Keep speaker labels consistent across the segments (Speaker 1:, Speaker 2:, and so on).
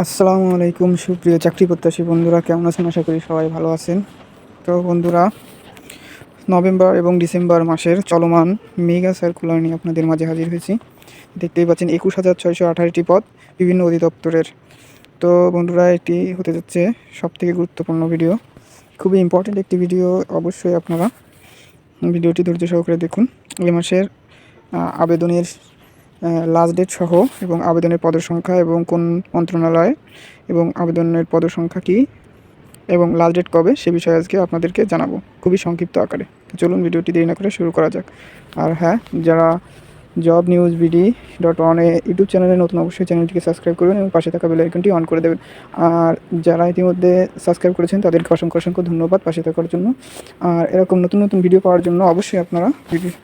Speaker 1: আসসালামু আলাইকুম, সুপ্রিয় চাকরি প্রত্যাশী বন্ধুরা, কেমন আছেন? আশা করি সবাই ভালো আছেন। তো বন্ধুরা, নভেম্বর এবং ডিসেম্বর মাসের চলমান মেগা সার্কুলার নিয়ে আপনাদের মাঝে হাজির হয়েছি। দেখতেই পাচ্ছেন একুশ হাজার ছয়শো আঠারোটি পদ বিভিন্ন অধিদপ্তরের। তো বন্ধুরা, এটি হতে যাচ্ছে সবথেকে গুরুত্বপূর্ণ ভিডিও। খুবই ইম্পর্টেন্ট একটি ভিডিও, অবশ্যই আপনারা ভিডিওটি ধৈর্য সহকারে দেখুন। এই মাসের আবেদনের লাস্ট ডেট সহ এবং আবেদনের পদের সংখ্যা এবং কোন মন্ত্রণালয় এবং আবেদনের পদের সংখ্যা কী এবং লাস্ট ডেট কবে সে বিষয়ে আজকে আপনাদেরকে জানাব খুবই সংক্ষিপ্ত আকারে। চলুন ভিডিওটি দেরি না করে শুরু করা যাক। আর হ্যাঁ যারা জব নিউজ বিডি ডট ওয়ানে ইউটিউব চ্যানেলে নতুন অবশ্যই চ্যানেলটিকে সাবস্ক্রাইব করবেন এবং পাশে থাকা বেল আইকনটি অন করে দেবেন। আর যারা ইতিমধ্যে সাবস্ক্রাইব করেছেন, তাদেরকে অসংখ্য অসংখ্য ধন্যবাদ পাশে থাকার জন্য। আর এরকম নতুন নতুন ভিডিও পাওয়ার জন্য অবশ্যই আপনারা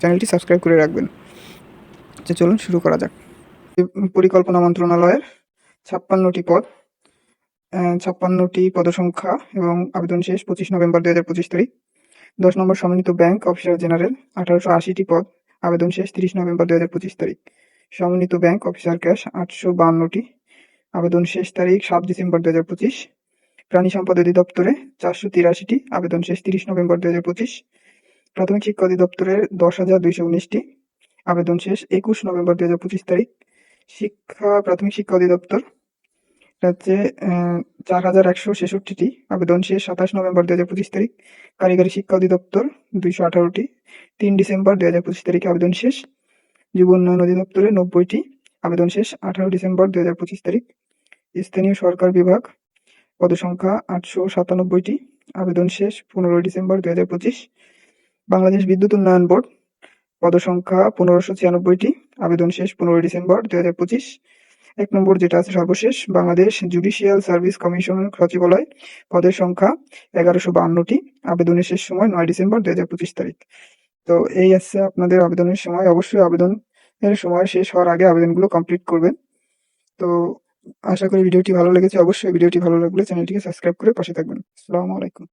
Speaker 1: চ্যানেলটি সাবস্ক্রাইব করে রাখবেন। আচ্ছা চলুন শুরু করা যাক। পরিকল্পনা মন্ত্রণালয়ের ছাপ্পান্নটি পদ ছাপ্পান্নটি পদসংখ্যা এবং আবেদন শেষ পঁচিশ নভেম্বর দুই হাজার পঁচিশ তারিখ। দশ নম্বর সমন্বিত ব্যাংক অফিসার জেনারেল, আঠারোশো আশিটি পদ, আবেদন শেষ তিরিশ নভেম্বর দুই হাজার পঁচিশ তারিখ। সমন্বিত ব্যাংক অফিসার ক্যাশ, আটশো বান্নটি, আবেদন শেষ তারিখ সাত ডিসেম্বর দুই হাজার পঁচিশ। প্রাণী সম্পদ অধিদপ্তরে চারশো তিরাশিটি, আবেদন শেষ তিরিশ নভেম্বর দুই হাজার পঁচিশ। প্রাথমিক শিক্ষা অধিদপ্তরের দশ হাজার দুইশো উনিশটি আবেদন শেষ। একুশ নভেম্বর দুই হাজার পঁচিশ তারিখ, শিক্ষা, প্রাথমিক শিক্ষা অধিদপ্তর হচ্ছে চার হাজার একশো ছেষট্টিটি আবেদন শেষ। সাতাশ নভেম্বর দুই হাজার পঁচিশ তারিখ, কারিগরি শিক্ষা অধিদপ্তর দুইশো আঠারোটি। তিন ডিসেম্বর দুই হাজার পঁচিশ তারিখে আবেদন শেষ। যুব উন্নয়ন অধিদপ্তরে নব্বইটি আবেদন শেষ। আঠারো ডিসেম্বর দুই হাজার পঁচিশ তারিখ, স্থানীয় সরকার বিভাগ পদসংখ্যা আটশো সাতানব্বইটি আবেদন শেষ। পনেরোই ডিসেম্বর দুই হাজার পঁচিশ, বাংলাদেশ বিদ্যুৎ উন্নয়ন বোর্ড পদসংখ্যা পনেরোশো ছিয়ানব্বইটি, আবেদন শেষ পনেরোই ডিসেম্বর দুই হাজার পঁচিশ। এক নম্বর যেটা আছে সর্বশেষ, বাংলাদেশ জুডিশিয়াল সার্ভিস কমিশন সচিবালয়, পদের সংখ্যা এগারোশো বান্নটি আবেদনের শেষ সময় নয় ডিসেম্বর দুই হাজার পঁচিশ তারিখ। তো এই আছে আপনাদের আবেদনের সময়। অবশ্যই আবেদনের সময় শেষ হওয়ার আগে আবেদনগুলো কমপ্লিট করবেন। তো আশা করি ভিডিওটি ভালো লেগেছে। অবশ্যই ভিডিওটি ভালো লাগলে চ্যানেলটিকে সাবস্ক্রাইব করে পাশে থাকবেন। আসসালামু আলাইকুম।